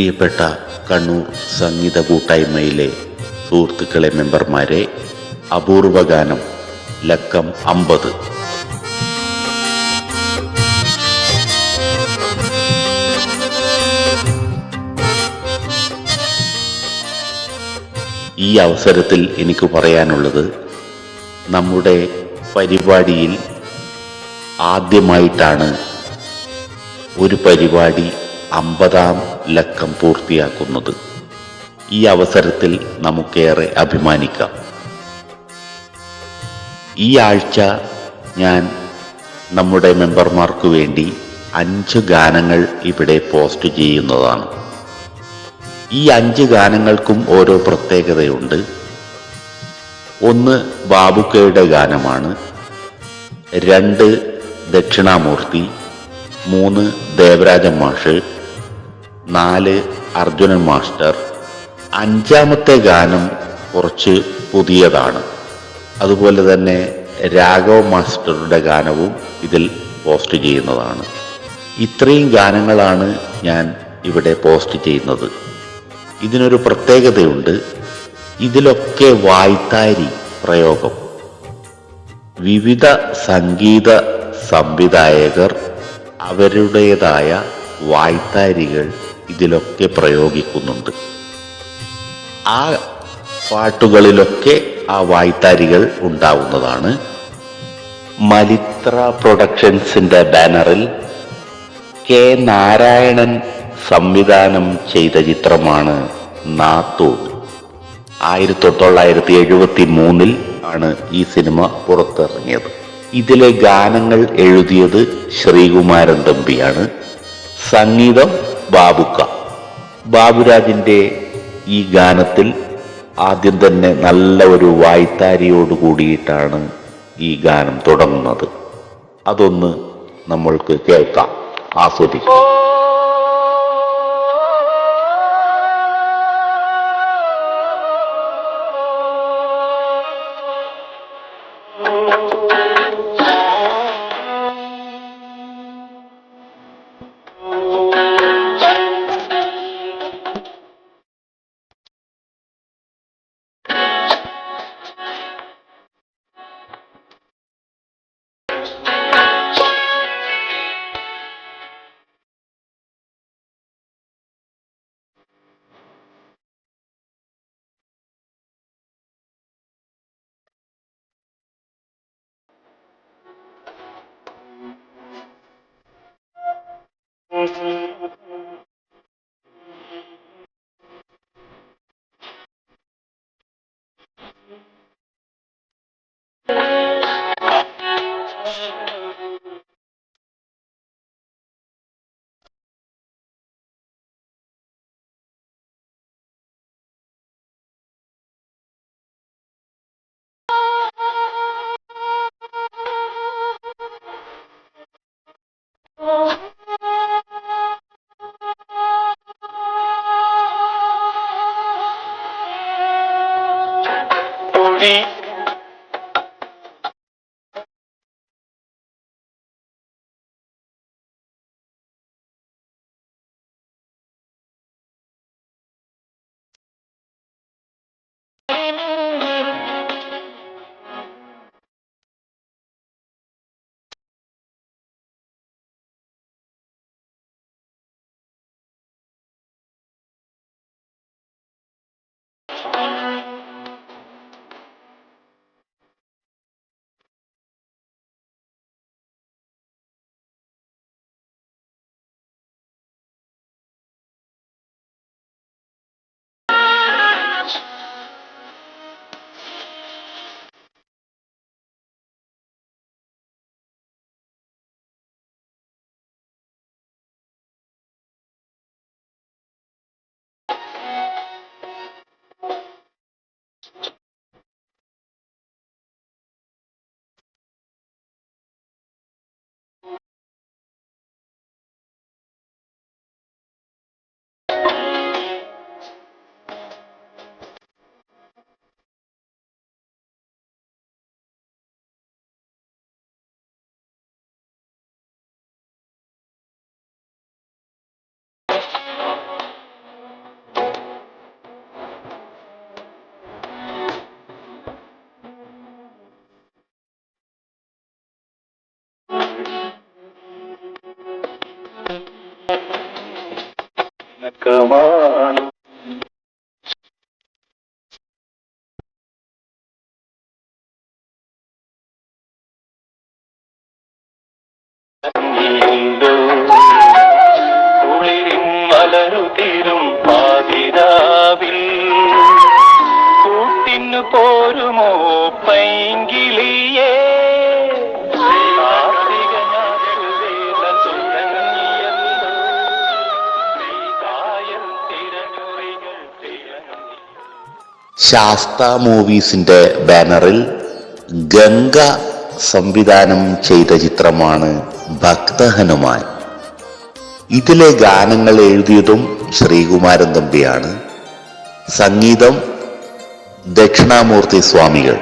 പ്രിയപ്പെട്ട കണ്ണൂർ സംഗീത കൂട്ടായ്മയിലെ സുഹൃത്തുക്കളെ മെമ്പർമാരെ അപൂർവ ഗാനം ലക്കം അമ്പത്. ഈ അവസരത്തിൽ എനിക്ക് പറയാനുള്ളത് നമ്മുടെ പരിപാടിയിൽ ആദ്യമായിട്ടാണ് ഒരു പരിപാടി അമ്പതാം ലക്കം പൂർത്തിയാക്കുന്നത്. ഈ അവസരത്തിൽ നമുക്കേറെ അഭിമാനിക്കാം. ഈ ആഴ്ച ഞാൻ നമ്മുടെ മെമ്പർമാർക്ക് വേണ്ടി അഞ്ച് ഗാനങ്ങൾ ഇവിടെ പോസ്റ്റ് ചെയ്യുന്നതാണ്. ഈ അഞ്ച് ഗാനങ്ങൾക്കും ഓരോ പ്രത്യേകതയുണ്ട്. ഒന്ന് ബാബുക്കയുടെ ഗാനമാണ്. രണ്ട് ദക്ഷിണാമൂർത്തി. മൂന്ന് ദേവരാജൻ മാഷ്. നാല് അർജുനൻ മാസ്റ്റർ. അഞ്ചാമത്തെ ഗാനം കുറച്ച് പുതിയതാണ്. അതുപോലെ തന്നെ രാഘവ മാസ്റ്ററുടെ ഗാനവും ഇതിൽ പോസ്റ്റ് ചെയ്യുന്നതാണ്. ഇത്രയും ഗാനങ്ങളാണ് ഞാൻ ഇവിടെ പോസ്റ്റ് ചെയ്യുന്നത്. ഇതിനൊരു പ്രത്യേകതയുണ്ട്. ഇതിലൊക്കെ വായ്ത്താരി പ്രയോഗം. വിവിധ സംഗീത സംവിധായകർ അവരുടേതായ വായ്ത്താരികൾ ഇതിലൊക്കെ പ്രയോഗിക്കുന്നുണ്ട്. ആ പാട്ടുകളിലൊക്കെ ആ വായ്ത്താരികൾ ഉണ്ടാവുന്നതാണ്. മലിത്ര പ്രൊഡക്ഷൻസിന്റെ ബാനറിൽ കെ നാരായണൻ സംവിധാനം ചെയ്ത ചിത്രമാണ് നാത്തൂർ ആയിരത്തി തൊള്ളായിരത്തി എഴുപത്തി മൂന്നിൽ ആണ് ഈ സിനിമ പുറത്തിറങ്ങിയത്. ഇതിലെ ഗാനങ്ങൾ എഴുതിയത് ശ്രീകുമാരൻ തമ്പിയാണ്. സംഗീതം ബാബുക്ക. ബാബുരാജിന്റെ ഈ ഗാനത്തിൽ ആദ്യം തന്നെ നല്ല ഒരു വായ്ത്താരിയോട് കൂടിയിട്ടാണ് ഈ ഗാനം തുടങ്ങുന്നത്. അതൊന്ന് നമ്മൾക്ക് കേൾക്കാം. ആസ്വദിക്കാം. de മലരുതിരും പാതിരാവിൽ. കൂട്ടിനു പോരുമോ പൈങ്കിളിയേ? ശാസ്ത മൂവീസിന്റെ ബാനറിൽ ഗംഗ സംവിധാനം ചെയ്ത ചിത്രമാണ് ഭക്തഹനുമാൻ. ഇതിലെ ഗാനങ്ങൾ എഴുതിയതും ശ്രീകുമാരൻ തമ്പിയാണ്. സംഗീതം ദക്ഷിണാമൂർത്തി സ്വാമികൾ.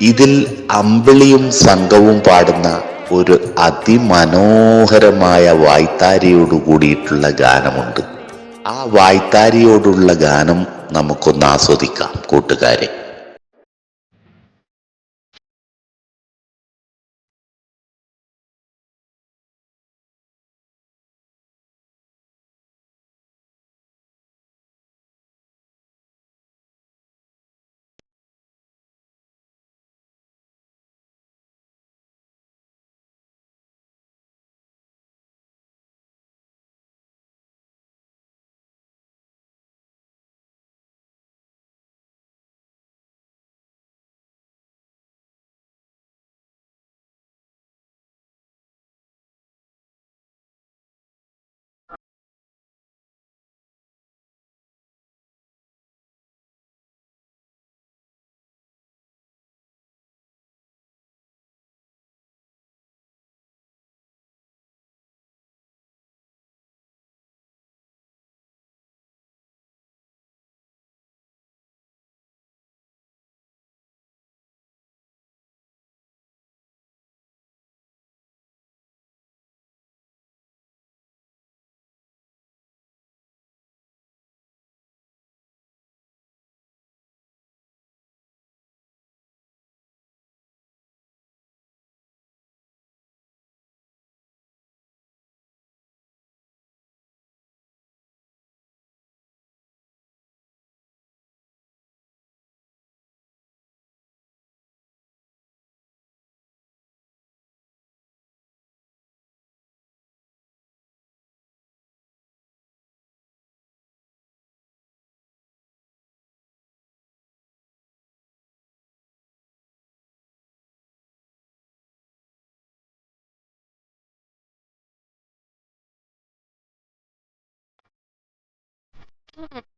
ഇതിൽ അമ്പിളിയും സംഘവും പാടുന്ന ഒരു അതിമനോഹരമായ വായ്ത്താരിയോട് കൂടിയിട്ടുള്ള ഗാനമുണ്ട്. ആ വായ്ത്താരിയോടുള്ള ഗാനം നമുക്കൊന്ന് ആസ്വദിക്കാം കൂട്ടുകാരെ. Mm.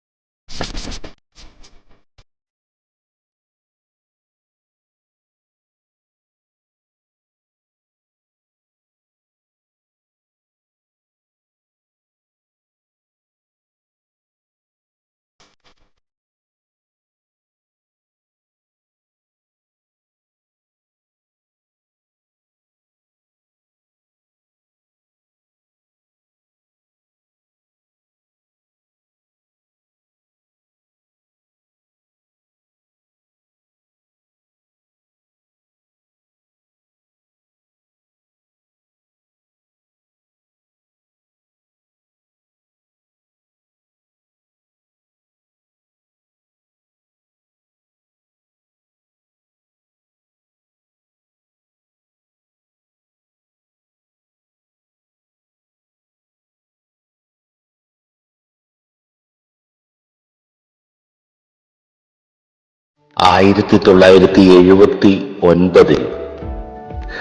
ആയിരത്തി തൊള്ളായിരത്തി എഴുപത്തി ഒൻപതിൽ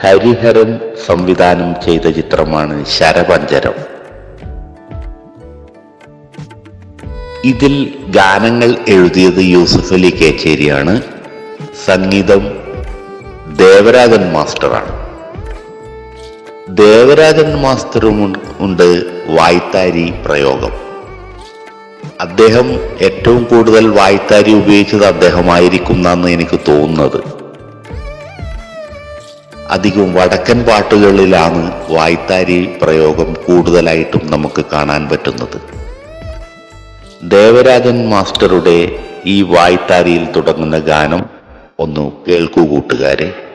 ഹരിഹരൻ സംവിധാനം ചെയ്ത ചിത്രമാണ് ശരപഞ്ചരം ഇതിൽ ഗാനങ്ങൾ എഴുതിയത് യൂസഫ് അലി കേച്ചേരിയാണ്. സംഗീതം ദേവരാജൻ മാസ്റ്ററാണ്. ദേവരാജൻ മാസ്റ്ററും ഉണ്ട് വായ്ത്താരി പ്രയോഗം. അദ്ദേഹം ഏറ്റവും കൂടുതൽ വായ്ത്താരി ഉപയോഗിച്ചത് അദ്ദേഹമായിരിക്കും എന്നാണ് എനിക്ക് തോന്നുന്നത്. അധികം വടക്കൻ പാട്ടുകളിലാണ് വായ്ത്താരി പ്രയോഗം കൂടുതലായിട്ടും നമുക്ക് കാണാൻ പറ്റുന്നത്. ദേവരാജൻ മാസ്റ്ററുടെ ഈ വായ്ത്താരിയിൽ തുടങ്ങുന്ന ഗാനം ഒന്ന് കേൾക്കൂ കൂട്ടുകാരെ.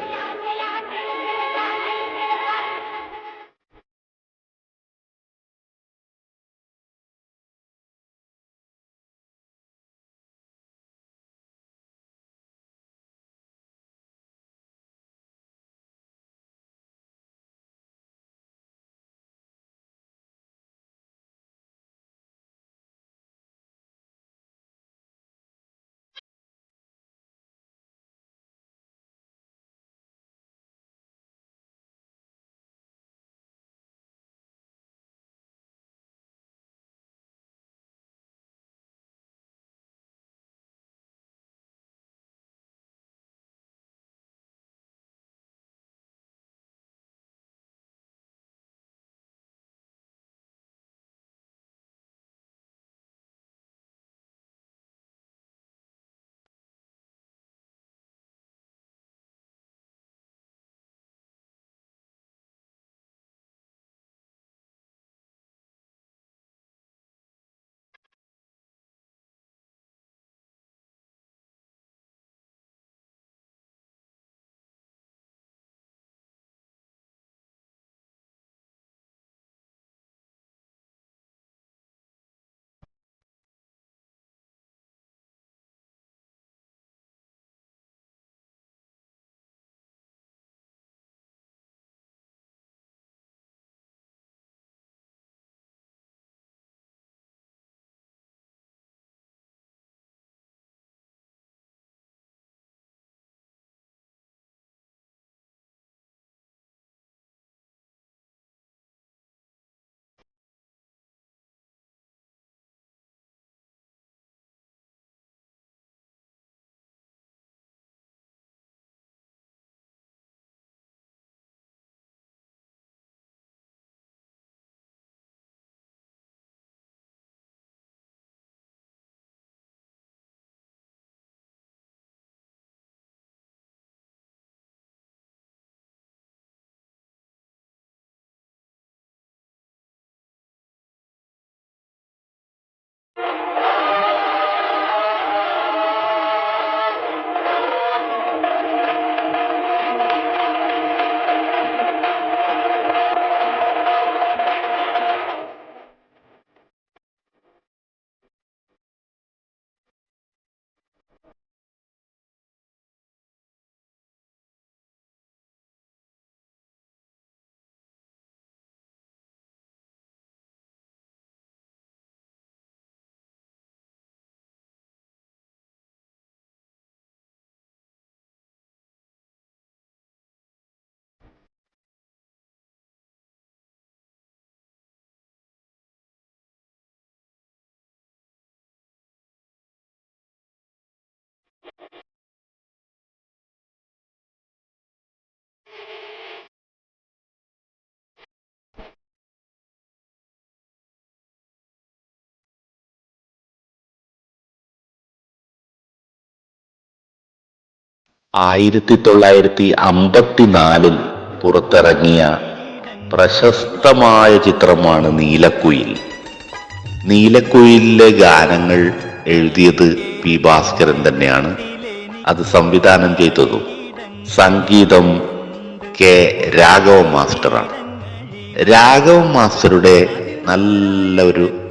ആയിരത്തി തൊള്ളായിരത്തി അമ്പത്തിനാലിൽ പുറത്തിറങ്ങിയ പ്രശസ്തമായ ചിത്രമാണ് നീലക്കുയിൽ. നീലക്കുയിലിലെ ഗാനങ്ങൾ എഴുതിയത് പി ഭാസ്കരൻ തന്നെയാണ്. അത് സംവിധാനം ചെയ്തതും സംഗീതം കെ രാഘവ മാസ്റ്ററാണ്. രാഘവ മാസ്റ്ററുടെ നല്ലൊരു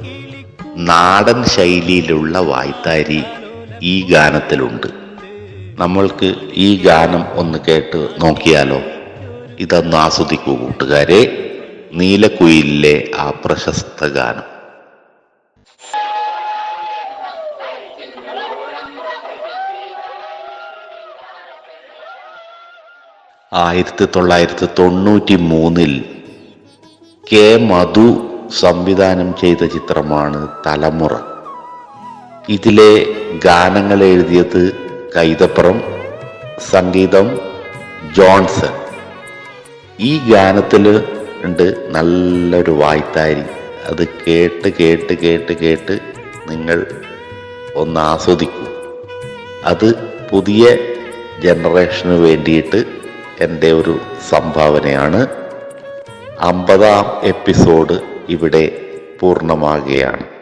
നാടൻ ശൈലിയിലുള്ള വായ്ത്താരി ഈ ഗാനത്തിലുണ്ട്. നമ്മൾക്ക് ഈ ഗാനം ഒന്ന് കേട്ട് നോക്കിയാലോ? ഇതൊന്ന് ആസ്വദിക്കൂ കൂട്ടുകാരെ. നീലക്കുയിലിലെ ആ പ്രശസ്ത ഗാനം. ആയിരത്തി തൊള്ളായിരത്തി തൊണ്ണൂറ്റി മൂന്നിൽ കെ. മധു സംവിധാനം ചെയ്ത ചിത്രമാണ് തലമുറ. ഇതിലെ ഗാനങ്ങൾ എഴുതിയത് കൈതപ്പുറം സംഗീതം ജോൺസൺ. ഈ ഗാനത്തിൽ ഉണ്ട് നല്ലൊരു വായ്ത്താരി. അത് കേട്ട് കേട്ട് കേട്ട് കേട്ട് നിങ്ങൾ ഒന്ന് ആസ്വദിക്കൂ. അത് പുതിയ ജനറേഷന് വേണ്ടിയിട്ട് എന്റെ ഒരു സംഭാവനയാണ്. അമ്പതാം എപ്പിസോഡ് ഇവിടെ പൂർണമാകുകയാണ്.